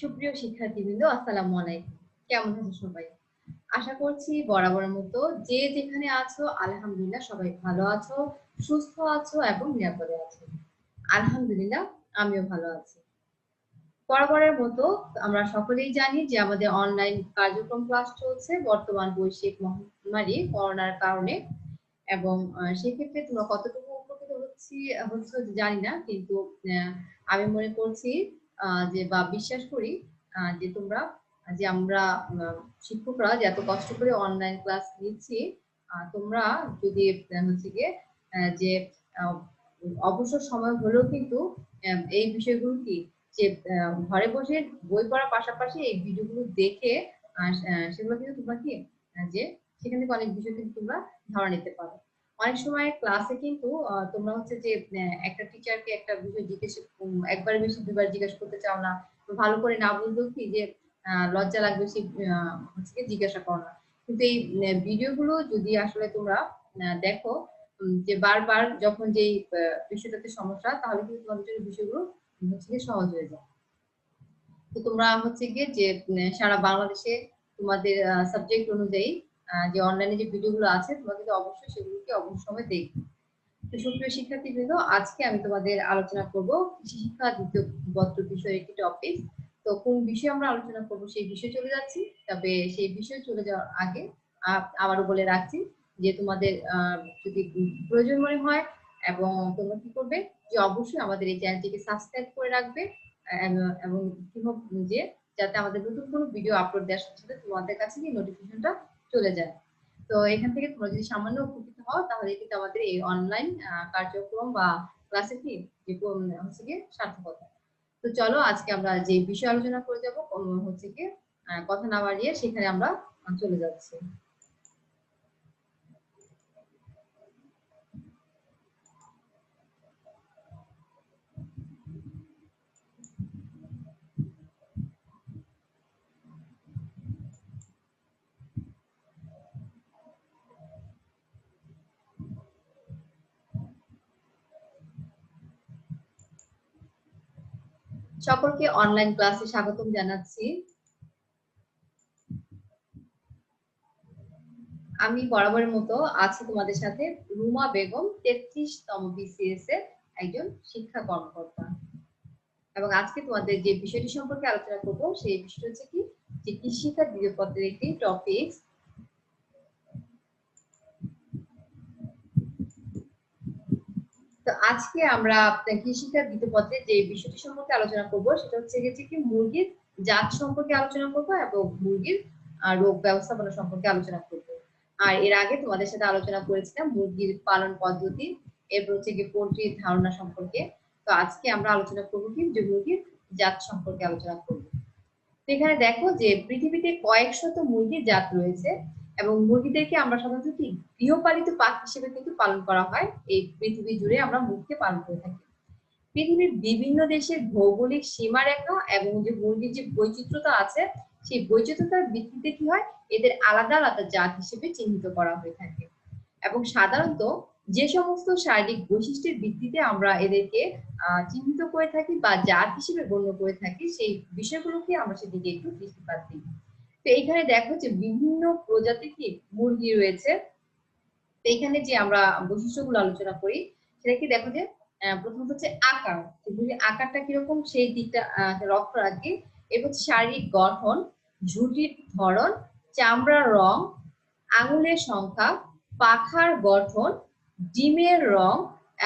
সুপ্রিয় শিক্ষার্থীবৃন্দ, আসসালামু আলাইকুম। কেমন আছো সবাই? আশা করছি বরাবর মতো যে যেখানে আছো, আলহামদুলিল্লাহ সবাই ভালো আছো, সুস্থ আছো এবং নিরাপদে আছো। আলহামদুলিল্লাহ, আমিও ভালো আছি। বরাবরের মতো আমরা সকলেই জানি যে আমাদের অনলাইন কার্যক্রম ক্লাস চলছে, বর্তমান বৈশ্বিক মহামারী করোনার কারণে। এবং সেক্ষেত্রে তোমরা কতটুকু উপকৃত হচ্ছি, হচ্ছে জানি না, কিন্তু আমি মনে করছি যে বা বিশ্বাস করি যে তোমরা, যে আমরা শিক্ষকরা যে এত কষ্ট করে অনলাইন ক্লাস নিচ্ছি তোমরা যদি হচ্ছে গিয়ে যে অবসর সময় হলেও কিন্তু এই বিষয়গুলো কি, যে ঘরে বসে বই পড়ার পাশাপাশি এই ভিডিওগুলো দেখে সেগুলো কিন্তু তোমরা কি যে, সেখান থেকে অনেক বিষয় কিন্তু তোমরা ধারণা নিতে পারো। অনেক সময় ক্লাসে কিন্তু তোমরা হচ্ছে যে একটা টিচারকে একটা বিষয় জিজ্ঞেস একবার বেশি দুবার জিজ্ঞেস করতে চাও না, ভালো করে না বুঝলেও কি যে লজ্জা লাগবে সে হচ্ছে জিজ্ঞাসা করো না কিন্তু এই ভিডিওগুলো যদি আসলে তোমরা দেখো যে বারবার যখন যেই বিষয়টাতে সমস্যা, তাহলে কিন্তু তোমাদের জন্য বিষয়গুলো হচ্ছে সহজ হয়ে যায়। তো তোমরা হচ্ছে গিয়ে যে সারা বাংলাদেশে তোমাদের সাবজেক্ট অনুযায়ী যে অনলাইনে যে ভিডিওগুলো আছে তোমরা কিন্তু অবশ্যই সেগুলোকে অবশ্যই দেখবে। তো সুপ্রিয় শিক্ষার্থীবৃন্দ, আজকে আমি তোমাদের আলোচনা করব কৃষি শিক্ষা দ্বিতীয় পত্র বিষয়ের একটি টপিক তো কোন বিষয়ে আমরা আলোচনা করব সেই বিষয়ে চলে যাচ্ছি। তবে সেই বিষয়ে চলে যাওয়ার আগে আবারও বলে রাখছি যে তোমাদের যদি প্রয়োজন মনে হয় এবং তোমরা কি করবে, যে অবশ্যই আমাদের এই চ্যানেলটিকে সাবস্ক্রাইব করে রাখবে এবং কি যে যাতে আমাদের নতুন কোনো ভিডিও আপলোড দেওয়ার সাথে সাথে তোমাদের কাছে নোটিফিকেশনটা চলে যায়। তো এখান থেকে তোমরা যদি সামান্য উপকৃত হও, তাহলে কিন্তু আমাদের এই অনলাইন কার্যক্রম বা ক্লাসে কি হচ্ছে গিয়ে সার্থকতা। তো চলো আজকে আমরা যে বিষয় আলোচনা করে যাব হচ্ছে কি কথা না বাড়িয়ে সেখানে আমরা চলে যাচ্ছি। সকলকে অনলাইন ক্লাসে স্বাগতম জানাচ্ছি। আমি বরাবরের মতো আছি তোমাদের সাথে রুমা বেগম তেত্রিশ তম বিসিএস এর একজন শিক্ষা কর্মকর্তা। এবং আজকে তোমাদের যে বিষয়টি সম্পর্কে আলোচনা করব, সেই বিষয়টা হচ্ছে কি? যে কৃষিকার দ্বিতীয় পত্রের একটি টপিক তো আজকে আমরা কৃষিকার দ্বিতীয় যে বিষয়টি সম্পর্কে আলোচনা করব, সেটা হচ্ছে গেছে কি মুরগির জাত সম্পর্কে আলোচনা করব এবং মুরগির রোগ ব্যবস্থাপনা সম্পর্কে আলোচনা করব। আর এর আগে তোমাদের সাথে আলোচনা করেছিলাম মুরগির পালন পদ্ধতি, এরপর হচ্ছে কি পোলট্রির ধারণা সম্পর্কে। তো আজকে আমরা আলোচনা করব কি যে মুরগির জাত সম্পর্কে আলোচনা করব। এখানে দেখো যে পৃথিবীতে কয়েক শত মুরগির জাত রয়েছে এবং মুরগিদেরকে আমরা সাধারণত কি গৃহপালিত পাখি হিসেবে কিন্তু পালন করা হয়। এই পৃথিবী জুড়ে আমরা মুরগিকে পালন করে থাকি। পৃথিবীর বিভিন্ন দেশের ভৌগোলিক সীমারেখা এবং যে মুরগির যে বৈচিত্র্যতা আছে, সেই বৈচিত্র্যতার ভিত্তিতে কি হয়? এদের আলাদা আলাদা জাত হিসেবে চিহ্নিত করা হয়ে থাকে। এবং সাধারণত যে সমস্ত শারীরিক বৈশিষ্ট্যের ভিত্তিতে আমরা এদেরকে চিহ্নিত করে থাকি বা জাত হিসেবে গণ্য করে থাকি, সেই বিষয়গুলোকে আমরা সেদিকে একটু দৃষ্টিপাত দিই। তো এখানে দেখো যে বিভিন্ন প্রজাতির কি মুরগি রয়েছে। এখানে যে আমরা বৈশিষ্ট্যগুলো আলোচনা করি, সেটা কি দেখো যে প্রথমত হচ্ছে আকার। আকারটা কীরকম, সেই দিকটা লক্ষ্য রাখি। এবং শারীরিক গঠন ঝুটির ধরন চামড়ার রং, আঙুলের সংখ্যা, পাখার গঠন, ডিমের রং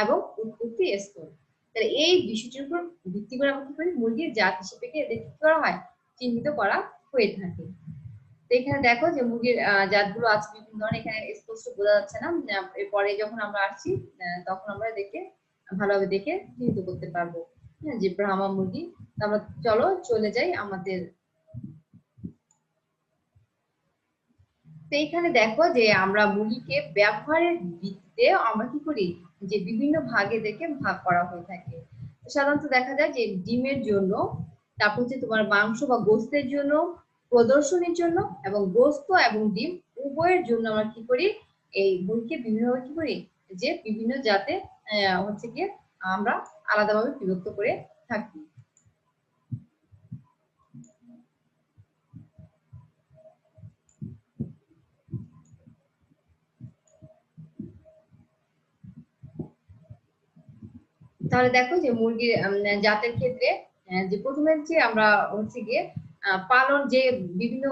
এবং উৎপত্তি স্তর। তাহলে এই বিষয়টির উপর ভিত্তি করে আমরা কি করি? মুরগির জাত হিসেবে এদের কি করা হয়? চিহ্নিত করা হয়ে থাকে। এখানে দেখো যে মুরগির জাতগুলো আছে বিভিন্ন ধরনের এখানে স্পষ্ট বোঝা যাচ্ছে না। এরপরে যখন আমরা আসছি তখন আমরা দেখে, ভালোভাবে দেখে চিহ্নিত করতে পারব। হ্যাঁ যে ব্রাহ্মা মুরগি। আমরা চলো, চলে যাই আমাদের। তো এইখানে দেখো যে আমরা মুরগিকে ব্যবহারের ভিত্তিতে আমরা কি করি? যে বিভিন্ন ভাগে দেখে ভাগ করা হয়ে থাকে। সাধারণত দেখা যায় যে ডিমের জন্য, তারপর হচ্ছে তোমার মাংস বা গোস্তের জন্য প্রদর্শনীর জন্য এবং গোস্ত এবং ডিম উভয়ের জন্য আমরা কি করি? এই গুণকে বিভিন্নভাবে কি করি? যে বিভিন্ন জাতে হচ্ছে গিয়ে আমরা আলাদাভাবে বিভক্ত করে থাকি। তাহলে দেখো যে মুরগির জাতের ক্ষেত্রে যে প্রথমে যে আমরা হচ্ছে গিয়ে পালন যে বিভিন্ন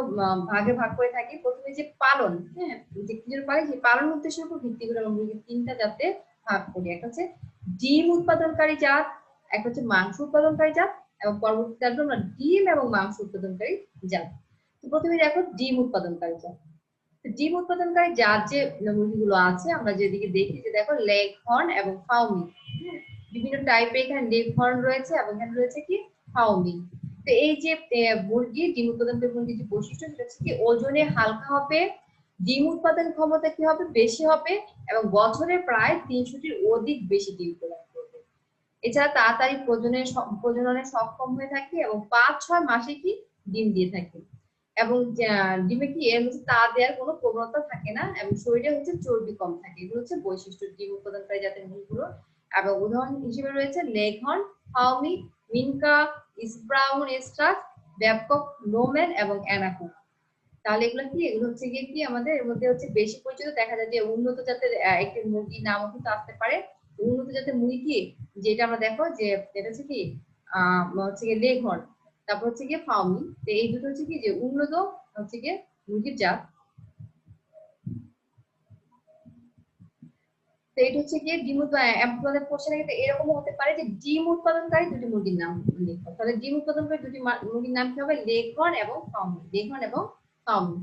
ভাগে ভাগ করে থাকি, প্রথমে যে পালন হ্যাঁ যে কি পালি সেই পালন উদ্দেশ্যের উপর ভিত্তি করে আমরা তিনটা জাতে ভাগ করি। একটা হচ্ছে ডিম উৎপাদনকারী জাত, একটা হচ্ছে মাংস উৎপাদনকারী জাত, এবং পরবর্তীতে আসবে আমরা ডিম এবং মাংস উৎপাদনকারী জাত। তো প্রথমে দেখো ডিম উৎপাদনকারী জাত। ডিম উৎপাদনকারী জাত যে মুরগিগুলো আছে, আমরা যেদিকে দেখি যে দেখো লেগ হর্ন এবং ফাউমি হ্যাঁ বিভিন্ন টাইপের এখানে লেগ হর্ন রয়েছে, এবং এখানে রয়েছে কি? ফাউমি তো এই যে মুরগির ডিম উৎপাদনকারী মুরগির যে বৈশিষ্ট্য সেটা হচ্ছে কি, ওজনে হালকা হবে, ডিম উৎপাদন ক্ষমতা কি হবে, বেশি হবে এবং বছরে প্রায় তিনশোটির অধিক বেশি ডিম প্রদান করবে। এছাড়া তাড়াতাড়ি প্রজনের প্রজননে সক্ষম হয়ে থাকে এবং পাঁচ ছয় মাসে কি ডিম দিয়ে থাকে। এবং ডিমে কি এর মধ্যে তা দেওয়ার কোনো প্রবণতা থাকে না এবং শরীরে হচ্ছে চর্বি কম থাকে। এগুলো হচ্ছে বৈশিষ্ট্য ডিম উৎপাদনকারী জাতের মুরগিগুলো এবং উদাহরণ হিসেবে রয়েছে লেঘন ফাউমি মিনকা ইসব্রাউন এস্ট্রাস ব্যাপক নোমেন এবং অ্যানাকো তাহলে এগুলো কি? এগুলো হচ্ছে গিয়ে কি আমাদের? এর মধ্যে হচ্ছে বেশি পরিচিত দেখা যায় যে উন্নত জাতের একটি মুরগির নামও কিন্তু আসতে পারে। উন্নত জাতের মুরগি যেটা আমরা দেখো যে, এটা হচ্ছে কি? আহ, হচ্ছে গিয়ে লেঘন তারপর হচ্ছে গিয়ে ফাউমি। এই দুটো হচ্ছে কি? যে উন্নত হচ্ছে গিয়ে মুরগির জাত। তো এটা হচ্ছে গিয়ে ডিম উৎপাদন কোশ্চেনে কিন্তু এরকম হতে পারে যে ডিম উৎপাদনকারী দুটি মুরগির নাম লিখো তাহলে ডিম উৎপাদনকারী দুটি মুরগির নাম কি হবে? লেঘন এবং ফাউমি লেঘন এবং ফাউমি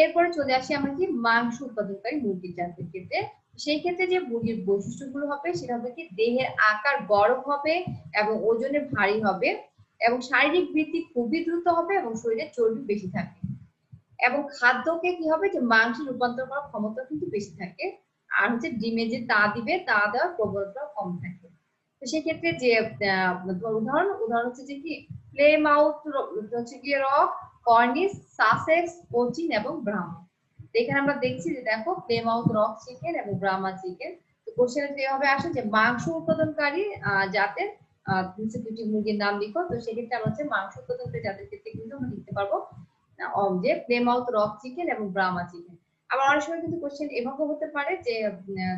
এরপরে চলে আসি আমরা কি মাংস উৎপাদনকারী মুরগির জাতের ক্ষেত্রে। সেই ক্ষেত্রে যে মুরগির বৈশিষ্ট্যগুলো হবে, সেটা হবে কি দেহের আকার বড় হবে এবং ওজনে ভারী হবে এবং শারীরিক বৃদ্ধি খুবই দ্রুত হবে এবং শরীরে চর্বি বেশি থাকে। এবং খাদ্যকে কি হবে? যে মাংসে রূপান্তর করার ক্ষমতা কিন্তু বেশি থাকে। আর হচ্ছে ডিমে যে তা দিবে, তা দেওয়ার প্রবণতা কম থাকে। তো সেক্ষেত্রে যে উদাহরণ উদাহরণ হচ্ছে যে কি? প্লে মাউথ হচ্ছে গিয়ে রক কর্নিস সাসেক্স কোচিন এবং ব্রাহ্ম তো এখানে আমরা দেখছি যে দেখো প্লে মাউথ রক চিকেন এবং ব্রাহ্মা চিকেন তো কোশ্চেনে যেভাবে আসে যে মাংস উৎপাদনকারী জাতের হচ্ছে দুটি মুরগির নাম লিখো, তো সেক্ষেত্রে আমরা হচ্ছে মাংস উৎপাদনকারী জাতের ক্ষেত্রে কিন্তু আমরা লিখতে পারব যে প্লে মাউথ রক চিকেন এবং ব্রাহ্মা চিকেন আবার অনেক সময় কিন্তু কোশ্চেন এভাবে হতে পারে যে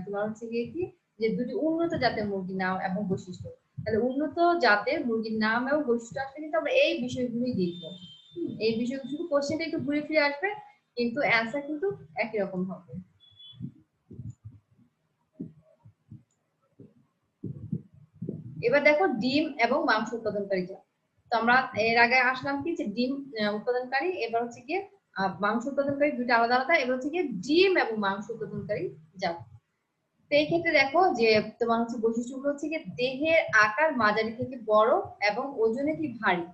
তোমার হচ্ছে গিয়ে কি? যে দুটি উন্নত জাতের মুরগির নাম এবং বৈশিষ্ট্য। তাহলে উন্নত জাতের মুরগির নাম এবং বৈশিষ্ট্য আসলে কিন্তু আমরা এই বিষয়গুলোই দেখব। এই বিষয়গুলো শুধু কোশ্চেনটা একটু ঘুরে ফিরে আসবে, কিন্তু অ্যান্সার কিন্তু একই রকম হবে। এবার দেখো ডিম এবং মাংস উৎপাদনকারী তো আমরা এর আগে আসলাম কি? যে ডিম উৎপাদনকারী, এবার হচ্ছে গিয়ে মাংস উৎপাদনকারী দুটো আলাদা আলাদা, এবার হচ্ছে ডিম এবং মাংস উৎপাদনকারী জাত। তো এই ক্ষেত্রে দেখো যে তোমার হচ্ছে বৈশিষ্ট্যগুলো হচ্ছে দেহের আকার, মাঝারি থেকে বড় এবং ওজনে কি ভারী।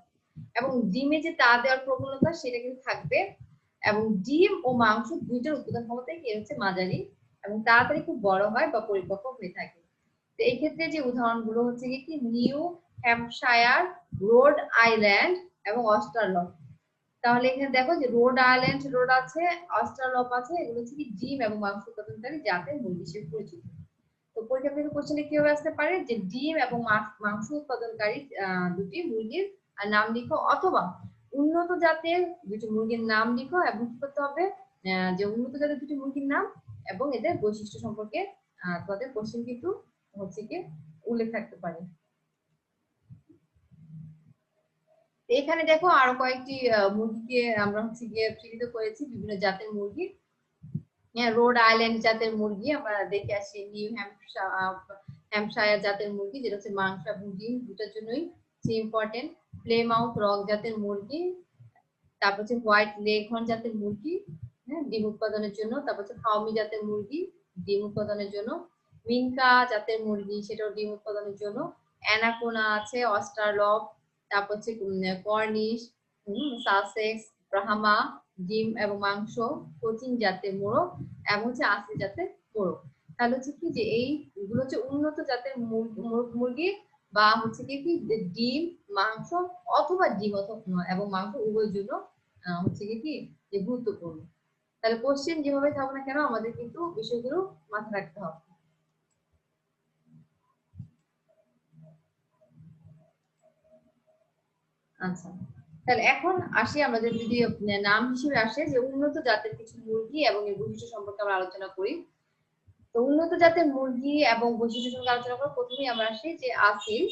এবং ডিমে যে তা দেওয়ার প্রবণতা সেটা কিন্তু থাকবে। এবং ডিম ও মাংস দুইটার উৎপাদন ক্ষমতাই কি হচ্ছে মাঝারি এবং তাড়াতাড়ি খুব বড় হয় বা পরিপক্ক হয়ে থাকে। তো এই ক্ষেত্রে যে উদাহরণগুলো হচ্ছে কি নিউ হ্যাম্পশায়ার, রোড আইল্যান্ড এবং অস্ট্রালপ তাহলে এখানে দেখো যে রোড আইল্যান্ড, রোড আছে অস্ট্রালপ আছে, এগুলো হচ্ছে কি ডিম এবং মাংস উৎপাদনকারী জাতের মুরগি হিসেবে পরিচিত। তো পরীক্ষা থেকে কোশ্চেনে কি হবে আসতে পারে? যে ডিম এবং মাংস উৎপাদনকারী দুটি মুরগির নাম লিখো অথবা উন্নত জাতের দুটি মুরগির নাম লিখো এবং কি করতে হবে? যে উন্নত জাতের দুটি মুরগির নাম এবং এদের বৈশিষ্ট্য সম্পর্কে তোমাদের কোশ্চেন কিন্তু হচ্ছে কি উল্লেখ থাকতে পারে তো এখানে দেখো আরও কয়েকটি মুরগিকে আমরা হচ্ছে গিয়ে চিহ্নিত করেছি, বিভিন্ন জাতের মুরগি। হ্যাঁ রোড আইল্যান্ড জাতের মুরগি, আমরা দেখে আসি, নিউ হ্যাম্পশায়ার জাতের মুরগি, যেটা হচ্ছে মাংস এবং ডিম, দুটার জন্যই ইম্পর্টেন্ট প্লেমাউথ রক জাতের মুরগি, তারপর হচ্ছে হোয়াইট লেঘন জাতের মুরগি হ্যাঁ ডিম উৎপাদনের জন্য। তারপর হচ্ছে ফাউমি জাতের মুরগি, ডিম উৎপাদনের জন্য। মিনকা জাতের মুরগি, সেটাও ডিম উৎপাদনের জন্য। অ্যানাকোনা আছে, অস্ট্রালপ তারপর হচ্ছে কর্নিশ সাসেক্স, ব্রাহ্মা, ডিম এবং মাংস কোচিন জাতের মোরগ এবং হচ্ছে আসলি জাতের মোরগ। তাহলে হচ্ছে কি যে এইগুলো হচ্ছে উন্নত জাতের মুর- মুর- মুরগি বা হচ্ছে কি কি ডিম, মাংস অথবা ডিম অথবা এবং মাংস উভয়ের জন্য হচ্ছে কি কি যে গুরুত্বপূর্ণ। তাহলে কোশ্চেন যেভাবে থাকুক না কেন আমাদের কিন্তু বিষয়গুলো মাথায় রাখতে হবে। আচ্ছা। তাহলে এখন আসি আমাদের যদি নাম হিসেবে আসে যে উন্নত জাতের কিছু মুরগি এবং এর বৈশিষ্ট্য সম্পর্কে আমরা আলোচনা করি। তো উন্নত জাতের মুরগি এবং বৈশিষ্ট্য সঙ্গে আলোচনা করব প্রথমেই আমরা আসি যে আসিল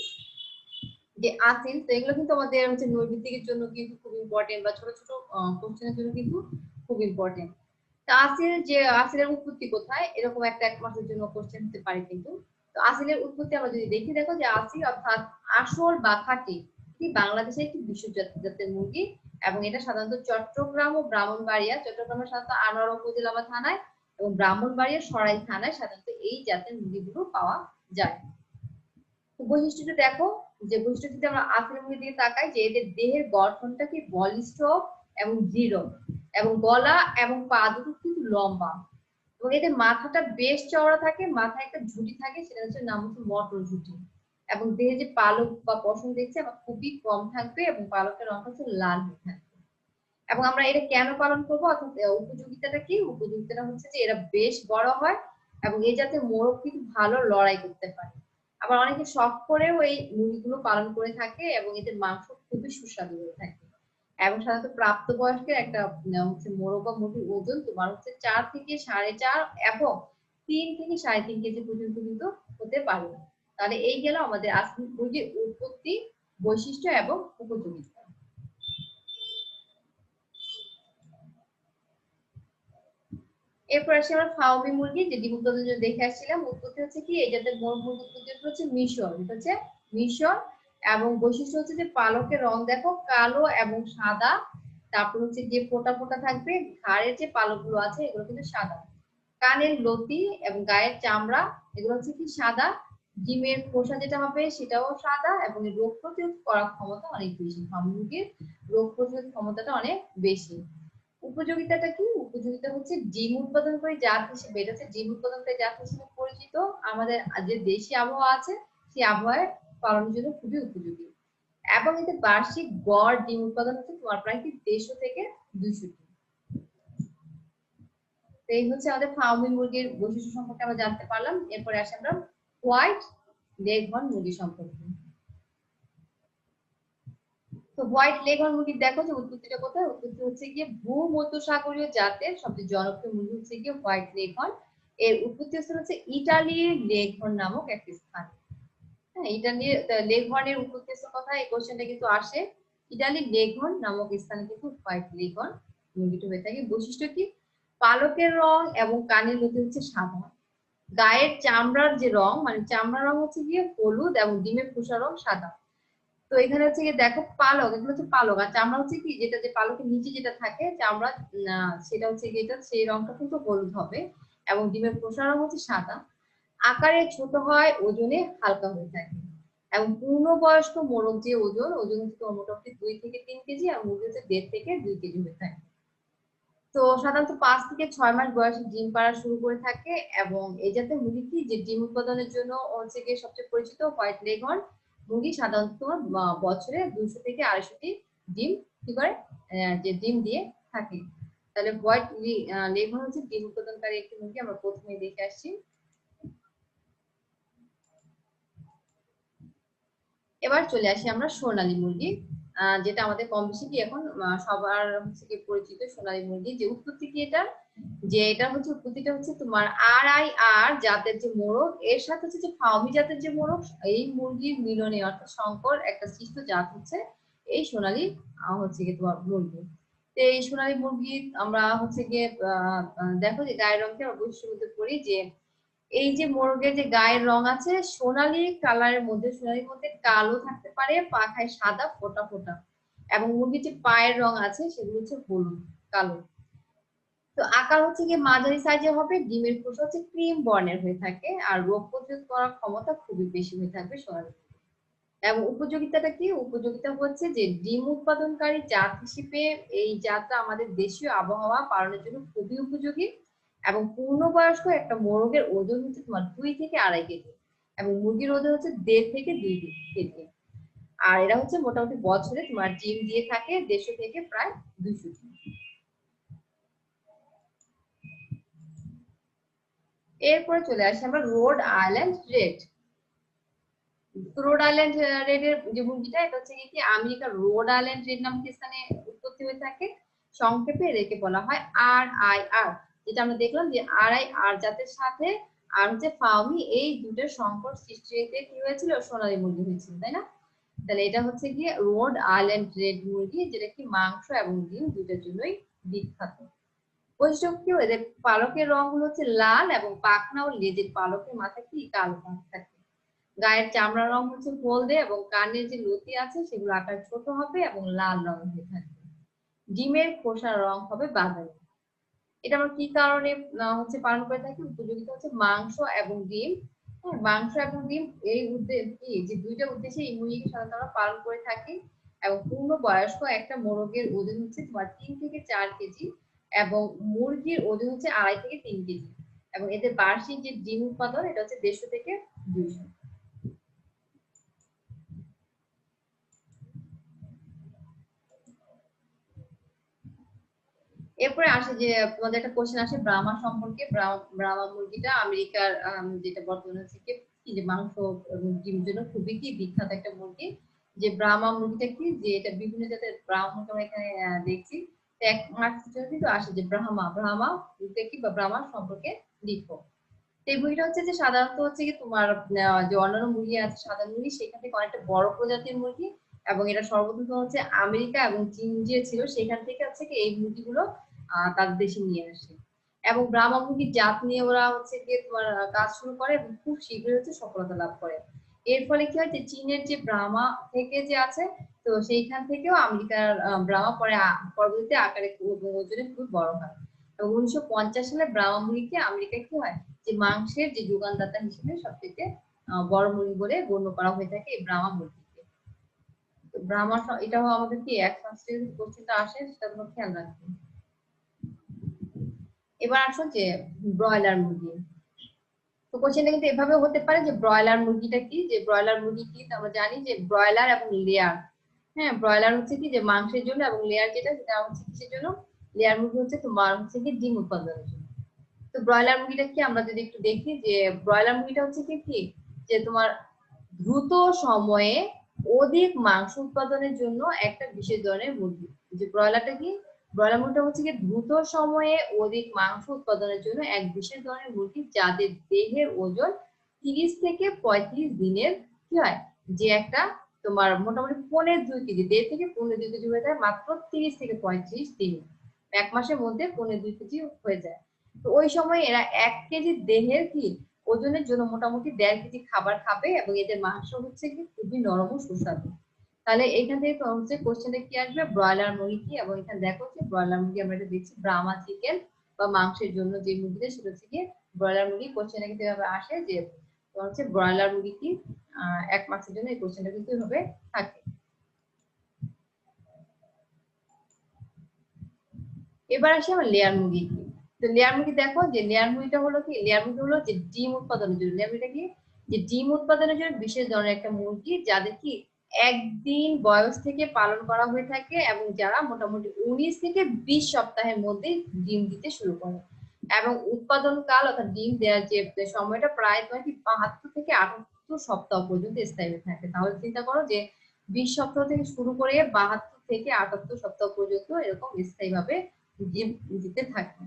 যে আসিল তো এগুলো কিন্তু আমাদের হচ্ছে নৈবিত্তিকের জন্য কিন্তু খুব ইম্পর্টেন্ট বা ছোট ছোট কোশ্চেনের জন্য কিন্তু খুব ইম্পর্টেন্ট তো আসিল যে আসিলের উৎপত্তি কোথায়? এরকম একটা এক মাসের জন্য কোশ্চেন হতে পারে কিন্তু। তো আসিলের উৎপত্তি আমরা যদি দেখি, দেখো যে আসিল অর্থাৎ আসল বা খাঁটি। এটি বাংলাদেশের একটি বিশ্ব জাতের মুরগি এবং এটা সাধারণত চট্টগ্রাম ও ব্রাহ্মণবাড়িয়া, চট্টগ্রামের সাধারণত আনোয়ারা উপজেলা বা থানায় এবং ব্রাহ্মণবাড়িয়া সরাই থানায় সাধারণত এই জাতের মুরগিগুলো পাওয়া যায়। বৈশিষ্ট্যটা দেখো যে বৈশিষ্ট্য যদি আমরা আসিল মুরগির দিকে তাকাই যে এদের দেহের গঠনটা কি বলিষ্ঠ এবং দৃঢ় এবং গলা এবং পা দুটো কিন্তু লম্বা এবং এদের মাথাটা বেশ চওড়া থাকে, মাথায় একটা ঝুঁটি থাকে, সেটা হচ্ছে নাম হচ্ছে মটর ঝুঁটি এবং দেহে যে পালক বা পশম দেখছে আমার খুবই কম থাকবে এবং পালকের রং হচ্ছে লাল হয়ে থাকবে। এবং আমরা এটা কেন পালন করব? অর্থাৎ উপযোগিতাটা কি? উপযোগিতাটা হচ্ছে যে এরা বেশ বড় হয় এবং এই যাতে মোরগ কিন্তু ভালো লড়াই করতে পারে। আবার অনেকে শখ করেও এই মুরগিগুলো পালন করে থাকে এবং এদের মাংস খুবই সুস্বাদু হয়ে থাকে। এবং সাধারণত প্রাপ্তবয়স্কের একটা হচ্ছে মোরগ বা মুরগির ওজন তোমার হচ্ছে চার থেকে সাড়ে চার এবং তিন থেকে সাড়ে তিন কেজি পর্যন্ত কিন্তু হতে পারে। তাহলে এই গেল আমাদের আজকে মুরগির উৎপত্তি বৈশিষ্ট্য এবং উপযোগিতা এরপর আসি আমরা ফাউমি মুরগি, যে ডিম উৎপাদন দেখে আসছিলাম, উৎপত্তি হচ্ছে কি, এই জাতের মুরগি উৎপত্তি হচ্ছে মিশর, এটা হচ্ছে মিশর, এবং বৈশিষ্ট্য হচ্ছে যে পালকের রং দেখো কালো এবং সাদা, তারপর হচ্ছে যে ফোটা ফোটা থাকবে, ঘাড়ের যে পালকগুলো আছে, এগুলো কিন্তু সাদা। কানের লতি এবং গায়ের চামড়া, এগুলো হচ্ছে কি সাদা ডিমের খোসা যেটা হবে সেটাও সাদা এবং রোগ প্রতিরোধ করার ক্ষমতা অনেক বেশি। মুরগির রোগ প্রতিরোধ ক্ষমতাটা অনেক বেশি। উপযোগিতাটা কি? উপযোগিতা হচ্ছে ডিম উৎপাদন করে জাত হিসেবে, এটা হচ্ছে ডিম উৎপাদনকারী জাত হিসেবে পরিচিত। আমাদের যে দেশি আবহাওয়া আছে, সেই আবহাওয়ায় পালনের জন্য খুবই উপযোগী। এবং এতে বার্ষিক গড় ডিম উৎপাদন হচ্ছে তোমার প্রায় কি দেড়শো থেকে দুইশো ডিম তো এই হচ্ছে আমাদের ফার্মি মুরগির বৈশিষ্ট্য সম্পর্কে আমরা জানতে পারলাম। এরপরে আসি আমরা হোয়াইট লেগহর্ন মুরগি সম্পর্কে। তো হোয়াইট লেগহর্ন মুরগির দেখো যে উৎপত্তিটা কোথায়? উৎপত্তি হচ্ছে গিয়ে ভূমধ্যসাগরীয় জাতের সবচেয়ে জনপ্রিয় মুরগি হচ্ছে গিয়ে হোয়াইট লেগহর্ন এর উৎপত্তি স্থান হচ্ছে ইটালির লেগহর্ন নামক একটি স্থান। হ্যাঁ ইটালির লেগহর্নের উৎপত্তি স্থান কথা এই কোশ্চেনটা কিন্তু আসে। ইটালির লেগহর্ন নামক স্থানে কিন্তু হোয়াইট লেগহর্ন মুরগিটা হয়ে থাকে। বৈশিষ্ট্য কি? পালকের রং এবং কানের মধ্যে হচ্ছে সাদা। গায়ের চামড়ার যে রং মানে চামড়ার রং হচ্ছে গিয়ে হলুদ এবং ডিমের খোসা রং সাদা। তো এখানে হচ্ছে গিয়ে দেখো পালক, এগুলো হচ্ছে পালক। আর চামড়া হচ্ছে কি, যেটা যে পালকের নিচে যেটা থাকে, চামড়া সেটা হচ্ছে কি এটা, সেই রংটা কিন্তু হলুদ হবে এবং ডিমের খোসা রং হচ্ছে সাদা। আকারে ছোট হয়, ওজনে হালকা হয়ে থাকে এবং পূর্ণবয়স্ক মোরগ যে ওজন ওজন হচ্ছে মোটামুটি দুই থেকে তিন কেজি, আর মুরগি হচ্ছে দেড় থেকে দুই কেজি হয়ে থাকে। তো সাধারণত পাঁচ থেকে ছয় মাস বয়সে ডিম পাড়া শুরু করে থাকে এবং এই জাতের মুরগি কি? যে ডিম উৎপাদনের জন্য গিয়ে সবচেয়ে পরিচিত হোয়াইট লেগন মুরগি সাধারণত বছরে দুশো থেকে আড়াইশোটি ডিম কি করে? যে ডিম দিয়ে থাকে। তাহলে হোয়াইট লেগন হচ্ছে ডিম উৎপাদনকারী একটি মুরগি। আমরা প্রথমে দেখে আসছি। এবার চলে আসি আমরা সোনালী মুরগি। যেটা আমাদের কম বেশি কি এখন সবার হচ্ছে কি পরিচিত সোনালী মুরগি, যে উৎপত্তি কি এটা যে এটা হচ্ছে উৎপত্তিটা হচ্ছে তোমার আর আই আর জাতের যে মোরগ, এর সাথে হচ্ছে যে ফাউমি জাতের যে মোরগ, এই মুরগির মিলনে অর্থাৎ সংকর একটা সৃষ্ট জাত হচ্ছে এই সোনালী হচ্ছে কি তোমার মুরগি। তো এই সোনালী মুরগি আমরা হচ্ছে গিয়ে দেখো যে গায়ের রঙকে আমরা বৈশিষ্ট্যের মধ্যে পড়ি যে এই যে মোরগের যে গায়ের রং আছে, সোনালি কালারের মধ্যে, সোনালির মধ্যে কালো থাকতে পারে, পাখায় সাদা ফোটা ফোটা। এবং মুরগির যে পায়ের রং আছে, সেগুলো হচ্ছে হলুদ, কালো। তো আকার হচ্ছে গিয়ে মাঝারি সাইজের হবে, ডিমের খোসা হচ্ছে ক্রিম বর্ণের হয়ে থাকে, আর রোগ প্রতিরোধ করার ক্ষমতা খুবই বেশি হয়ে থাকবে সোনালি এবং উপযোগিতাটা কি? উপযোগিতা হচ্ছে যে ডিম উৎপাদনকারী জাত হিসেবে এই জাতটা আমাদের দেশীয় আবহাওয়া পালনের জন্য খুবই উপযোগী। এবং পূর্ণবয়স্ক একটা মোরগের ওজন হচ্ছে তোমার দুই থেকে আড়াই কেজি এবং মুরগির ওজন হচ্ছে দেড় থেকে দুই কেজি। আর এরা হচ্ছে মোটামুটি বছরে তোমার ডিম দিয়ে থাকে দেড়শো থেকে প্রায় দুইশো এরপরে চলে আসি আমরা Rhode Island Red. Rhode Island রেডের যে মুরগিটা, এটা হচ্ছে কি আমেরিকার রোড আইল্যান্ড রেড নামক স্থানে উৎপত্তি হয়ে থাকে। সংক্ষেপে এদেরকে বলা হয় আর আই আর। যেটা আমরা দেখলাম যে আর আই আর জাতের সাথে আর হচ্ছে ফাউমি এই দুটোর সংকর সৃষ্টিতে কি হয়েছিল? সোনালী মুরগি হয়েছিল, তাই না? তাহলে এটা হচ্ছে গিয়ে রোড আইল্যান্ড রেড মুরগি, যেটা কি মাংস এবং ডিম দুটোর জন্যই বিখ্যাত। বৈশিষ্ট্য কি? পালকের রং হচ্ছে লাল এবং পাখনা ও লেজের পালকের মাথায় কি? কালো দাগ থাকে। গায়ের চামড়ার রং হচ্ছে হলদে এবং কানের যে লতি আছে সেগুলো আকার ছোট হবে এবং লাল রং হয়ে থাকবে। ডিমের খোসার রং হবে বাদামি। এটা আমরা কি কারণে হচ্ছে পালন করে থাকি? উপযোগিতা হচ্ছে মাংস এবং ডিম। হ্যাঁ, মাংস এবং ডিম এই উদ্দেশ্যে যে দুইটা উদ্দেশ্যে মুরগিকে সাধারণত আমরা পালন করে থাকি। এবং পূর্ণ বয়স্ক একটা মোরগের ওজন হচ্ছে তোমার তিন থেকে চার কেজি এবং মুরগির ওজন হচ্ছে আড়াই থেকে তিন কেজি। এবং এদের বার্ষিক যে ডিম উৎপাদন এটা হচ্ছে দেড়শো থেকে দুইশো। এরপরে আসে যে তোমাদের একটা কোশ্চেন আসে, ব্রাহ্মা সম্পর্কে। ব্রাহ্মা মুরগিটা আমেরিকার যেটা বর্তমানে হচ্ছে কি কি যে মাংস ডিমের জন্য খুবই কি বিখ্যাত একটা মুরগি। যে ব্রাহ্মা মুরগিটা কি, যে এটা বিভিন্ন জাতের ব্রাহ্মা মুরগি আমরা এখানে দেখছি। এক কিন্তু আসে যে ব্রাহ্মা ব্রাহ্মা মুরগিটা কি বা ব্রাহ্মা সম্পর্কে লিখো এই মুরগিটা হচ্ছে যে সাধারণত হচ্ছে কি তোমার যে অন্যান্য মুরগি আছে, সাধারণ মুরগি, সেখান থেকে অনেকটা বড় প্রজাতির মুরগি। এবং এটা সর্বপ্রথম হচ্ছে আমেরিকা এবং চীন যে ছিল, সেখান থেকে হচ্ছে কি এই মুরগিগুলো তাদের দেশে নিয়ে আসে। এবং ব্রাহ্মা জাত নিয়ে ওরা হচ্ছে গিয়ে তোমার কাজ শুরু করে এবং খুব শীঘ্রই হচ্ছে সফলতা লাভ করে। এর ফলে কি হয় যে চীনের যে ব্রাহ্মা থেকে যে আছে, তো সেইখান থেকেও আমেরিকার ব্রাহ্মা পরে পরবর্তীতে আকারে ওজনে খুব বড় হয়। এবং উনিশশো পঞ্চাশ সালে ব্রাহ্মা মুরগিকে আমেরিকায় কি হয় যে মাংসের যে যোগানদাতা হিসেবে সব থেকে বড় মুরগি বলে গণ্য করা হয়ে থাকে এই ব্রাহ্মা মুরগিকে স- এটাও আমাদের কি এক আসে সেটা খেয়াল রাখবে এবার আসো যে ব্রয়লার মুরগি। তো কোশ্চেনটা কিন্তু এভাবে হতে পারে যে ব্রয়লার মুরগিটা কি? যে ব্রয়লার মুরগি কি? আমরা জানি যে ব্রয়লার এবং লেয়ার। হ্যাঁ ব্রয়লার হচ্ছে কি? যে মাংসের জন্য এবং লেয়ার যেটা, সেটা হচ্ছে কিসের জন্য? লেয়ার মুরগি হচ্ছে তোমার হচ্ছে কি? ডিম উৎপাদনের জন্য। তো ব্রয়লার মুরগিটা কি? আমরা যদি একটু দেখি যে ব্রয়লার মুরগিটা হচ্ছে কি কি যে তোমার দ্রুত সময়ে অধিক মাংস উৎপাদনের জন্য একটা বিশেষ ধরনের মুরগি। যে ব্রয়লারটা কি? ব্রয়লার মুরগিটা হচ্ছে কি দ্রুত সময়ে অধিক মাংস উৎপাদনের জন্য এক বিশেষ ধরনের মুরগি, যাদের দেহের ওজন তিরিশ থেকে পঁয়ত্রিশ দিনের কি হয়? যে একটা তোমার মোটামুটি পনেরো দুই কেজি, দেড় থেকে পনেরো দুই কেজি হয়ে যায়, মাত্র তিরিশ থেকে পঁয়ত্রিশ দিন। এক মাসের মধ্যে পনেরো দুই কেজি হয়ে যায়। তো ওই সময় এরা এক কেজি দেহের কি ওজনের জন্য মোটামুটি দেড় কেজি খাবার খাবে এবং এদের মাংস হচ্ছে কি খুবই নরম সুস্বাদু। তাহলে এখান থেকে হচ্ছে কোশ্চেনটা কি আসবে? ব্রয়লার মুরগি কি এবং এখানে দেখো যে ব্রয়লার মুরগি আমরা এটা দেখছি, ব্রাহ্মা চিকেন বা মাংসের জন্য যে মুরগিটা সেটা হচ্ছে কি ব্রয়লার মুরগি। কোশ্চেনটা কিন্তু এভাবে আসে যে তোমার হচ্ছে ব্রয়লার মুরগি কি এক মাসের জন্য এই কোশ্চেনটা কিন্তু এভাবে থাকে। এবার আসি আমার লেয়ার মুরগি। কি তো লেয়ার মুরগি দেখো, যে লেয়ার মুরগিটা হলো কি? লেয়ার মুরগি হলো যে ডিম উৎপাদনের জন্য। লেয়ার মুরগিটা কি? যে ডিম উৎপাদনের জন্য বিশেষ ধরনের একটা মুরগি, যাদের কি একদিন বয়স থেকে পালন করা হয়ে থাকে এবং যারা মোটামুটি উনিশ থেকে বিশ সপ্তাহের মধ্যে ডিম দিতে শুরু করে। এবং উৎপাদন কাল অর্থাৎ ডিম দেওয়ার যে সময়টা প্রায় তোমার কি বাহাত্তর থেকে আটাত্তর সপ্তাহ পর্যন্ত স্থায়ী হয়ে থাকে। তাহলে চিন্তা করো যে বিশ সপ্তাহ থেকে শুরু করে বাহাত্তর থেকে আটাত্তর সপ্তাহ পর্যন্ত এরকম স্থায়ী ভাবে ডিম দিতে থাকে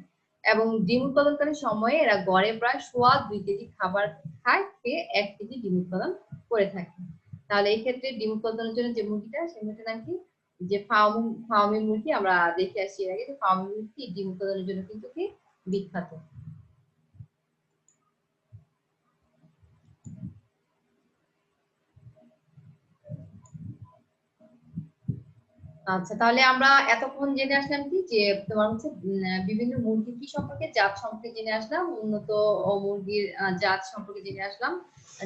এবং ডিম উৎপাদনকারী সময়ে এরা গড়ে প্রায় সোয়া দুই কেজি খাবার খায়, খেয়ে এক কেজি ডিম উৎপাদন করে থাকে। তাহলে এই ক্ষেত্রে ডিম উৎপাদনের জন্য যে মুরগিটা সে মুরগিটা নাকি যে ফার্ম ফার্মি মুরগি, আমরা দেখে আসি এর আগে যে মুরগি ডিম উৎপাদনের জন্য কিন্তু কি বিখ্যাত। আচ্ছা তাহলে আমরা এতক্ষণ জেনে আসলাম কি, যে তোমার হচ্ছে বিভিন্ন মুরগি কি সম্পর্কে, জাত সম্পর্কে জেনে আসলাম, উন্নত মুরগির জাত সম্পর্কে জেনে আসলাম,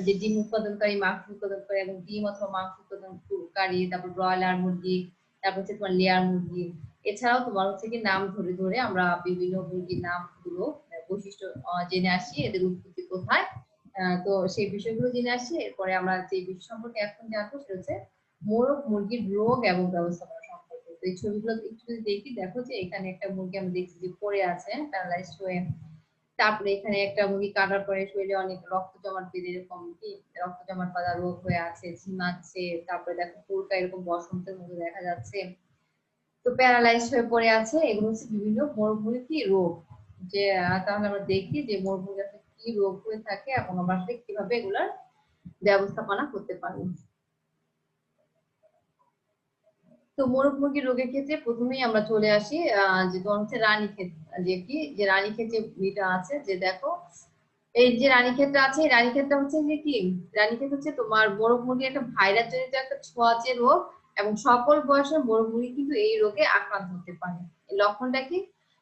যে ডিম উৎপাদনকারী, মাংস উৎপাদনকারী এবং ডিম অথবা মাংস উৎপাদনকারী, তারপর ব্রয়লার মুরগি, তারপর হচ্ছে তোমার লেয়ার মুরগি, এছাড়াও তোমার হচ্ছে কি নাম ধরে ধরে আমরা বিভিন্ন মুরগির নামগুলো বৈশিষ্ট্য জেনে আসি, এদের উৎপত্তি কোথায় তো সেই বিষয়গুলো জেনে আসি, এরপরে আমরা যে বিষয় সম্পর্কে এখন জানব, সেটা হচ্ছে মোরগ মুরগির রোগ এবং ব্যবস্থাপনা এই ছবিগুলো একটু যদি দেখি, দেখো যে এখানে একটা মুরগি আমি দেখছি যে পড়ে আছে প্যারালাইজ হয়ে। তারপরে এখানে একটা মুরগি কাটার পরে শরীরে অনেক রক্ত জমাট বেঁধে এরকম, কি? রক্ত জমাট বাঁধা রোগ হয়ে আছে, ঝিমাচ্ছে, তারপরে দেখো পুরটা এরকম বসন্তের মধ্যে দেখা যাচ্ছে। তো প্যারালাইজ হয়ে পড়ে আছে, এগুলো হচ্ছে বিভিন্ন মোরগ মুরগি রোগ। যে তাহলে আমরা দেখি যে মোরগ কি কি রোগ হয়ে থাকে এবং আমরা কীভাবে এগুলার ব্যবস্থাপনা করতে পারব তো মোরগ রোগের ক্ষেত্রে প্রথমেই আমরা চলে আসি যে তোমার হচ্ছে রানী ক্ষেত, যে কি? যে রানী ক্ষেত যে ইটা আছে, যে দেখো, এই যে রানী ক্ষেতটা আছে রানী ক্ষেতটা হচ্ছে যে কি? রানী ক্ষেত হচ্ছে তোমার মোরগ মুরগির একটা ভাইরাস জনিত একটা ছোঁয়াচে রোগ এবং সকল বয়সের মোরগ মুরগি কিন্তু এই রোগে আক্রান্ত হতে পারে। লক্ষণটা কি?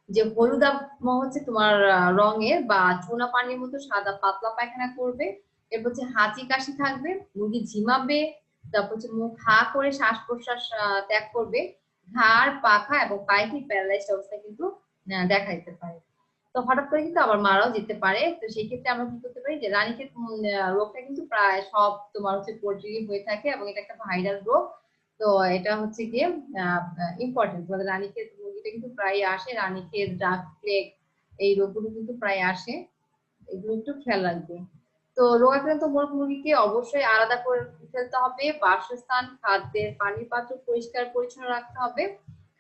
যে হলুদাভ হচ্ছে তোমার রঙের বা চুনা পানির মতো সাদা পাতলা পায়খানা করবে, এরপর হচ্ছে হাঁচি কাশি থাকবে, মুরগি ঝিমাবে তারপর হচ্ছে মুখ হা করে শ্বাস প্রশ্বাস ত্যাগ করবে। ঘাড়, পাখা এবং পায়ে প্যারালাইজ অবস্থা কিন্তু দেখা দিতে পারে। তো হঠাৎ করে কিন্তু আবার মারাও যেতে পারে। তো সেই ক্ষেত্রে আমরা কি করতে পারি যে রানীক্ষেত রোগটা কিন্তু প্রায় সব তোমার হচ্ছে পোল্ট্রি হয়ে থাকে এবং এটা একটা ভাইরাল রোগ। তো এটা হচ্ছে গিয়ে ইম্পর্টেন্ট তোমাদের রানীক্ষেত মুরগিটা কিন্তু প্রায় আসে। রানীক্ষেত ডাক প্লেগ এই রোগগুলো কিন্তু প্রায় আসে। এগুলো একটু খেয়াল রাখবে। তো রোগাক্রান্ত মোরগ মুরগিকে অবশ্যই আলাদা করে ফেলতে হবে। বাসস্থান, খাদ্যের পানির পাত্র পরিষ্কার, পরিচ্ছন্ন রাখতে হবে।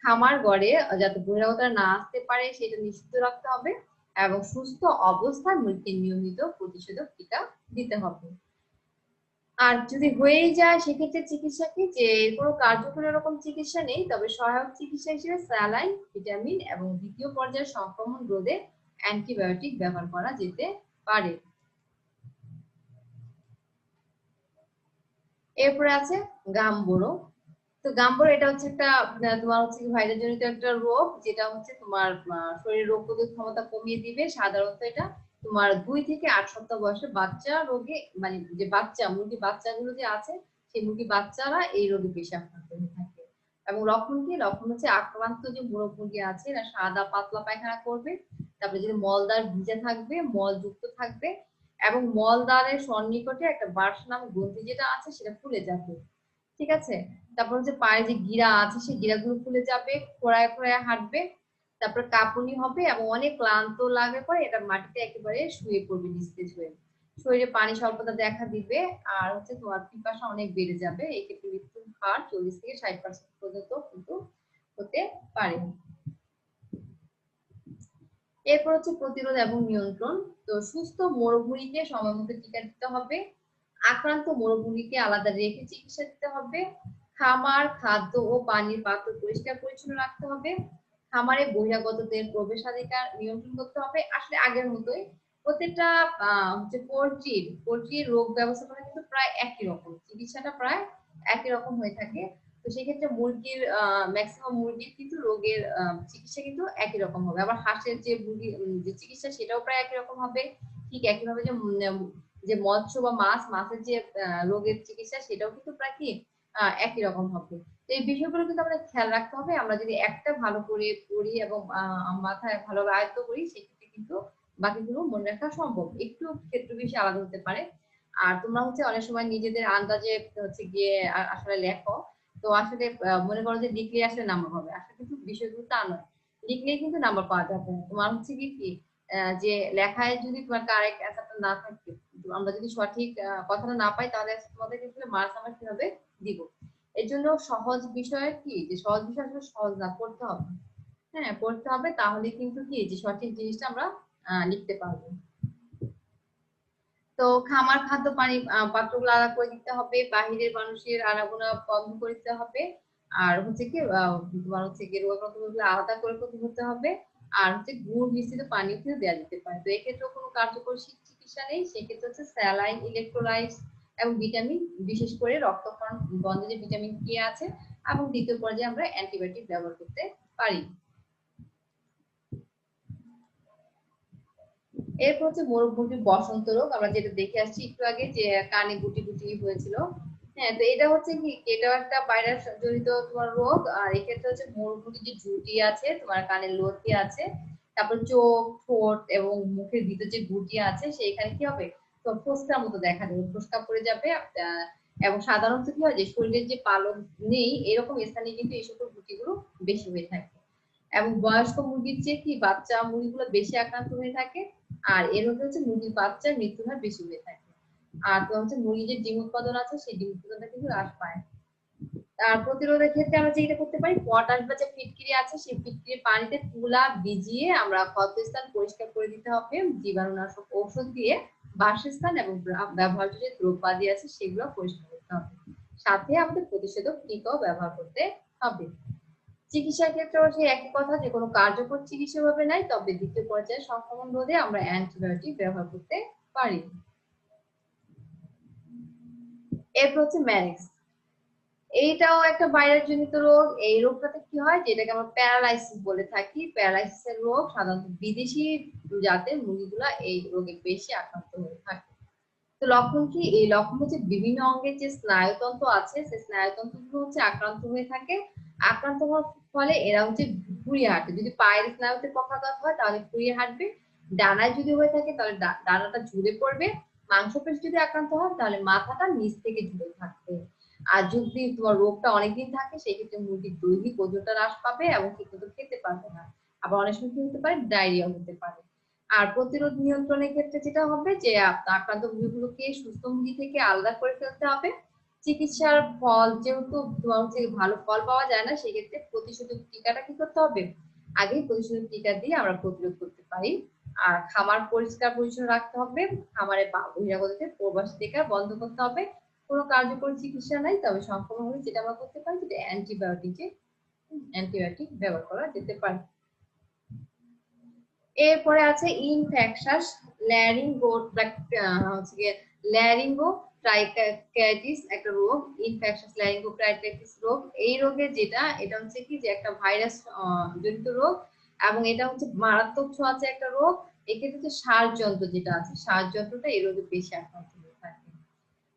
খামার ঘরে যাতে বহিরাগতরা না আসতে পারে, সেটা নিশ্চিত রাখতে হবে এবং সুস্থ অবস্থায় মুরগিকে নিয়মিত প্রতিষেধক টিকা দিতে হবে। আর যদি হয়েই যায়, সেক্ষেত্রে চিকিৎসা কি? যে কোনো কার্যকরী এরকম চিকিৎসা নেই, তবে সহায়ক চিকিৎসা হিসেবে স্যালাইন, ভিটামিন এবং দ্বিতীয় পর্যায়ের সংক্রমণ রোধে অ্যান্টিবায়োটিক ব্যবহার করা যেতে পারে। এরপরে আছে গাম্বরো। তো গাম্বরো এটা হচ্ছে একটা তোমার হচ্ছে ভাইরাস জনিত একটা রোগ যেটা হচ্ছে তোমার আহ, শরীরের রোগ প্রতিরোধ ক্ষমতা কমিয়ে দিবে। সাধারণত এটা তোমার দুই থেকে আট সপ্তাহ বয়সে বাচ্চা রোগে মানে যে বাচ্চা মুরগি বাচ্চাগুলো যে আছে সেই মুরগি বাচ্চারা এই রোগে বেশি আক্রান্ত হয়ে থাকে। এবং লক্ষণ কি লক্ষণ হচ্ছে আক্রান্ত যে মোরগ মুরগি আছে সাদা পাতলা পায়খানা করবে। তারপরে যদি মলদার ভিজে থাকবে মল যুক্ত থাকবে এবং মলদারের সন্নিকটে একটা বার্স নাম গ্রন্থি যেটা আছে সেটা ফুলে যাবে। ঠিক আছে? তারপর হচ্ছে পায়ে যে গিরা আছে, সেই গিরাগুলো ফুলে যাবে, খোড়ায় খোড়ায় হাঁটবে, তারপর কাঁপুনি হবে এবং অনেক ক্লান্ত লাগবে পরে এটা মাটিতে একেবারে শুয়ে পড়বে নিস্তেজ হয়ে। শরীরে পানি স্বল্পতা দেখা দিবে আর হচ্ছে তোমার পিপাসা অনেক বেড়ে যাবে। এক্ষেত্রে মৃত্যুর হার চল্লিশ থেকে ষাট পার্সেন্ট পর্যন্ত কিন্তু হতে পারে। এরপর হচ্ছে প্রতিরোধ এবং নিয়ন্ত্রণ। তো সুস্থ মরুভূমিকে সময় মতো টিকা দিতে হবে। আক্রান্ত মরুভূমিকে আলাদা রেখে চিকিৎসা দিতে হবে। খামার, খাদ্য ও পানির পাত্র পরিষ্কার পরিচ্ছন্ন রাখতে হবে। খামারে বহিরাগতদের প্রবেশাধিকার নিয়ন্ত্রণ করতে হবে। আসলে আগের মতোই প্রত্যেকটা হচ্ছে পোলট্রির পোলট্রির রোগ ব্যবস্থাপনা কিন্তু প্রায় একই রকম। চিকিৎসাটা প্রায় একই রকম হয়ে থাকে। তো সেক্ষেত্রে মুরগির ম্যাক্সিমাম মুরগির কিন্তু রোগের চিকিৎসা কিন্তু একই রকম হবে। আবার হাঁসের যে মুরগি যে চিকিৎসা সেটাও প্রায় একই রকম হবে। ঠিক একইভাবে যে যে মৎস্য বা মাছ, মাছের যে রোগের চিকিৎসা সেটাও কিন্তু প্রায় কি একই রকম হবে। তো এই বিষয়গুলো কিন্তু আমাদের খেয়াল রাখতে হবে। আমরা যদি একটা ভালো করে পড়ি এবং মাথায় ভালো আয়ত্ত করি, সেক্ষেত্রে কিন্তু বাকিগুলো মনে রাখা সম্ভব। একটু ক্ষেত্র বেশি আলাদা হতে পারে। আর তোমরা হচ্ছে অনেক সময় নিজেদের আন্দাজে হচ্ছে গিয়ে আসলে লেখো তো আসলে মনে করো যে লিখলে আসলে নাম্বার হবে। আসলে কিন্তু বিষয়গুলো তা নয়। লিখলেই কিন্তু নাম্বার পাওয়া যাবে না। তোমার হচ্ছে কি কি যে লেখায় যদি তোমার কারেক্ট অ্যান্সারটা না থাকে আমরা যদি সঠিক কথাটা না পাই, তাহলে তোমাদের ক্ষেত্রে মার্কস আমরা কীভাবে দিব? এর জন্য সহজ বিষয় কি? যে সহজ বিষয় আসলে সহজ না, পড়তে হবে। হ্যাঁ পড়তে হবে, তাহলে কিন্তু কি, যে সঠিক জিনিসটা আমরা লিখতে পারব। তো খামার খাদ্য পানি পাত্রগুলো আলাদা করে দিতে হবে, বাহিরের মানুষের আনাগোনা বন্ধ করে দিতে হবে। আর হচ্ছে কি তোমার হচ্ছে কি রোগাক্রান্ত আলাদা করে করতে হবে। আর হচ্ছে গুড় মিশ্রিত পানি কিন্তু দেওয়া যেতে পারে। তো এক্ষেত্রে কোনো কার্যকর চিকিৎসা নেই। সেক্ষেত্রে হচ্ছে স্যালাইন ইলেকট্রোলাইট এবং ভিটামিন বিশেষ করে রক্তক্ষরণ বন্ধে যে ভিটামিন কে আছে এবং দ্বিতীয় পর্যায়ে আমরা অ্যান্টিবায়োটিক ব্যবহার করতে পারি। এরপর হচ্ছে মুরগির বসন্ত রোগ, আমরা যেটা দেখে আসছি একটু আগে যে কানে গুটি গুটি হয়েছিল। হ্যাঁ তো এটা হচ্ছে কি এটাও একটা ভাইরাস জনিত তোমার রোগ, আর এক্ষেত্রে হচ্ছে মুরগির যে ঝুঁটি আছে, তোমার কানের লতি আছে, তারপর চোখ, ঠোঁট এবং মুখের ভিতর যে গুটি আছে, সেইখানে কি হবে? তো ফোসকার মতো দেখা যাবে ফোসকা পড়ে যাবে এবং সাধারণত কি হয় যে শরীরের যে পালক নেই, এরকম স্থানে কিন্তু এই সকল গুটিগুলো বেশি হয়ে থাকে। এবং বয়স্ক মুরগির চেয়ে কি বাচ্চা মুরগিগুলো বেশি আক্রান্ত হয়ে থাকে? আর এর মধ্যে হচ্ছে মুরগির বাচ্চার মৃত্যুর হার বেশি হয়ে থাকে। আর তোমার হচ্ছে মুরগির যে ডিম উৎপাদন আছে, সেই ডিম উৎপাদনটা কিন্তু হ্রাস পায়। তার প্রতিরোধের ক্ষেত্রে আমরা যেটা করতে পারি, পটাশ বা যে ফিটকিরি আছে, সেই ফিটকিরি পানিতে তুলা ভিজিয়ে আমরা ক্ষতস্থান পরিষ্কার করে দিতে হবে। জীবাণুনাশক ঔষধ দিয়ে বাসস্থান এবং ব্যবহার্য যে দ্রব্যাদি আছে, সেগুলো পরিষ্কার করতে হবে। সাথে আমাদের প্রতিষেধক টিকাও ব্যবহার করতে হবে। চিকিৎসার ক্ষেত্রেও সেই একই কথা যে কোনো কার্যকর চিকিৎসা ভাবে নাই, তবে দ্বিতীয় পর্যায়ে সংক্রমণ রোধে আমরা অ্যান্টিবায়োটিক ব্যবহার করতে পারি। এরপর হচ্ছে ম্যারিক্স এইটাও একটা ভাইরাস জনিত রোগ। এই রোগটাতে কি হয়? যেটাকে আমরা প্যারালাইসিস বলে থাকি। প্যারালাইসিসের রোগ সাধারণত বিদেশি জাতের মুরগিগুলা এই রোগে বেশি আক্রান্ত হয়ে থাকে। তো লক্ষণ কি? এই লক্ষণ হচ্ছে বিভিন্ন অঙ্গের যে স্নায়ুতন্ত্র আছে, সেই স্নায়ুতন্ত্রগুলো হচ্ছে আক্রান্ত হয়ে থাকে। আক্রান্ত হওয়ার ফলে এরা হচ্ছে ঘুরিয়ে হাঁটবে যদি পায়ের স্নায়ুতে পক্ষাঘাত হয়, তাহলে ঘুরিয়ে হাঁটবে। ডানায় যদি হয়ে থাকে, তাহলে ডানাটা ঝুলে পড়বে। মাংসপেশি যদি আক্রান্ত হয়, তাহলে মাথাটা নিচ থেকে ঝুলে থাকবে। আর যদি তোমার রোগটা অনেকদিন থাকে, সেক্ষেত্রে মুরগির দৈহিক ওজনটা হ্রাস পাবে এবং ঠিকমতো খেতে পারবে না। আবার অনেক সময় কি হতে পারে? ডায়রিয়া হতে পারে। আর প্রতিরোধ নিয়ন্ত্রণের ক্ষেত্রে যেটা হবে যে আক্রান্ত মুরগিগুলোকে সুস্থ মুরগি থেকে আলাদা করে ফেলতে হবে। চিকিৎসার ফল, যেহেতু হচ্ছে ভালো ফল পাওয়া যায় না, সেক্ষেত্রে প্রতিষেধক টিকাটা কি করতে হবে? আগে প্রতিষেধক টিকা দিয়ে আমরা প্রতিরোধ করতে পারি। আর খামার পরিষ্কার পরিচ্ছন্ন রাখতে হবে। খামারে বহিরাগতকে প্রবাসী টিকা বন্ধ করতে হবে। কোনো কার্যকর চিকিৎসা নাই, তবে সংক্রমণ হলে যেটা আমরা করতে পারি যেটা অ্যান্টিবায়োটিকে, অ্যান্টিবায়োটিক ব্যবহার করা যেতে পারে। এরপরে আছে ইনফেকশাস ল্যারিঙ্গো ল্যারিঙ্গো ট্রাইকাইটিস একটা রোগ ইনফেকশাস ল্যারিঙ্গো ট্রাইকাইটিস রোগ, এই রোগে যেটা, এটা হচ্ছে কি যে একটা ভাইরাস জনিত রোগ এবং এটা হচ্ছে মারাত্মক ছোঁয়াচে একটা রোগ। এক্ষেত্রে হচ্ছে শ্বাস যন্ত্র যেটা আছে শ্বাস যন্ত্রটা এই রোগে বেশি আক্রান্ত হয়ে থাকে।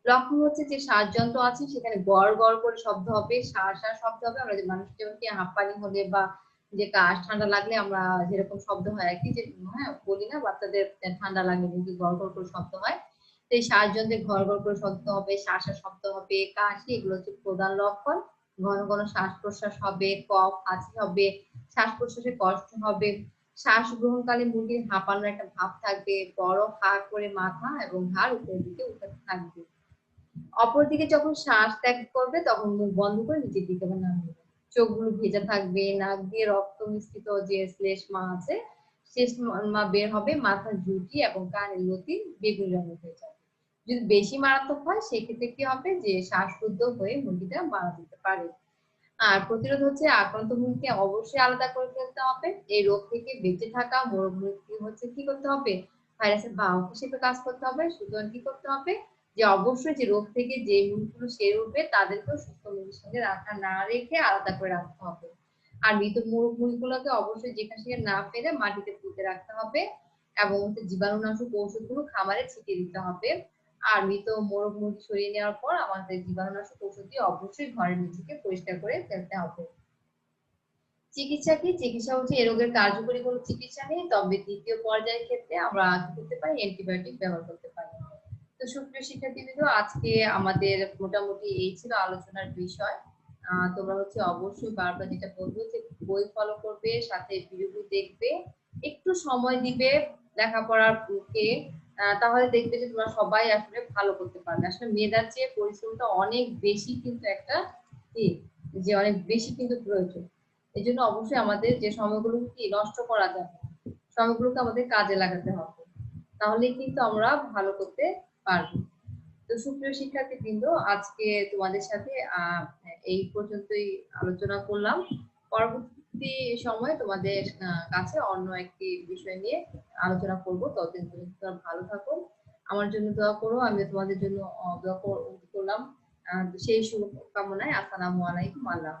লক্ষণ হচ্ছে যে শ্বাস যন্ত্র আছে, সেখানে গড় গড় করে শব্দ হবে, সার সার শব্দ হবে। আমরা যে মানুষ যেমন কি হাঁপানি হলে বা যে কাশ, ঠান্ডা লাগলে আমরা যেরকম শব্দ হয় আর কি, যে হ্যাঁ বলি না, বাচ্চাদের ঠান্ডা লাগলে গড় গড় করে শব্দ হয়। তো এই শ্বাস যন্ত্রে ঘর ঘর করে শব্দ হবে শ্বাস শব্দ হবে, কাশি, এগুলো হচ্ছে প্রধান লক্ষণ। ঘন ঘন শ্বাস প্রশ্বাস হবে, কফ হাঁচি হবে শ্বাস প্রশ্বাসে কষ্ট হবে। শ্বাস গ্রহণকালে মুরগির হাঁপানোর একটা ভাব থাকবে, বড় হা করে মাথা এবং ঘাড় উপরের দিকে উঠে থাকবে। অপরদিকে যখন শ্বাস ত্যাগ করবে, তখন মুখ বন্ধ করে নিচের দিকে দেবে। চোখগুলো ভেজা থাকবে, নাক দিয়ে রক্ত মিশ্রিত যে শ্লেষ্মা আছে শ্লেষ্মা বের হবে মাথা ঝুঁকি এবং কানের লতি বেগুনি রঙের হয়ে যাবে। যদি বেশি মারাত্মক হয়, সেক্ষেত্রে কি হবে যে শ্বাসরুদ্ধ হয়ে মুরগিটা মারা যেতে পারে। আর প্রতিরোধ হচ্ছে আক্রান্ত মুরগিকে অবশ্যই আলাদা করে ফেলতে হবে। এই রোগ থেকে বেঁচে থাকা মোরগ হচ্ছে কি করতে হবে? ভাইরাসের বাহক হিসেবে কাজ করতে হবে। সুতরাং কি করতে হবে? যে অবশ্যই যে রোগ থেকে যে মুরগিগুলো সেরে উঠবে, তাদেরকেও সুস্থ মুরগির সঙ্গে রাখা না রেখে আলাদা করে রাখতে হবে। আর মৃত মুরগ মুরগিগুলোকে অবশ্যই যেখানে সেখানে না ফেলে মাটিতে পুঁতে রাখতে হবে এবং জীবাণুনাশক ঔষধগুলো খামারে ছিটিয়ে দিতে হবে। আর মৃত মুরগি সরিয়ে নেওয়ার পর আমাদের জীবাণুনাশক ঔষধ দিয়ে অবশ্যই ঘরের নিচেকে পরিষ্কার করে ফেলতে হবে। চিকিৎসা কি? চিকিৎসা হচ্ছে এই রোগের কার্যকরী কোনো চিকিৎসা নেই, তবে দ্বিতীয় পর্যায়ের ক্ষেত্রে আমরা কি করতে পারি অ্যান্টিবায়োটিক ব্যবহার করতে পারি। তো সুপ্রিয় শিক্ষার্থীবৃন্দ, আজকে আমাদের মোটামুটি এই ছিল আলোচনার বিষয়। তোমরা হচ্ছে অবশ্যই বারবার যেটা বলব যে বই ফলো করবে, সাথে ভিডিওগুলো দেখবে, একটু সময় দিবে লেখাপড়ার বুকে। তাহলে দেখবে যে তোমরা সবাই আসলে ভালো করতে পারবে। আসলে মেয়েদের চেয়ে পরিশ্রমটা অনেক বেশি কিন্তু একটা যে অনেক বেশি কিন্তু প্রয়োজন। এই জন্য অবশ্যই আমাদের যে সময়গুলো কি নষ্ট করা যাবে সময়গুলোকে আমাদের কাজে লাগাতে হবে। তাহলে কিন্তু আমরা ভালো করতে পারব। তো সুপ্রিয় শিক্ষার্থী বৃন্দ আজকে তোমাদের সাথে এই পর্যন্তই আলোচনা করলাম। পরবর্তী সময় তোমাদের কাছে অন্য একটি বিষয় নিয়ে আলোচনা করব। ততদিন পর্যন্ত তোমরা ভালো থাকো। আমার জন্য দোয়া করো আমি তোমাদের জন্য দোয়া করলাম। সেই শুভকামনায় আসসালামু আলাইকুম, আল্লাহ।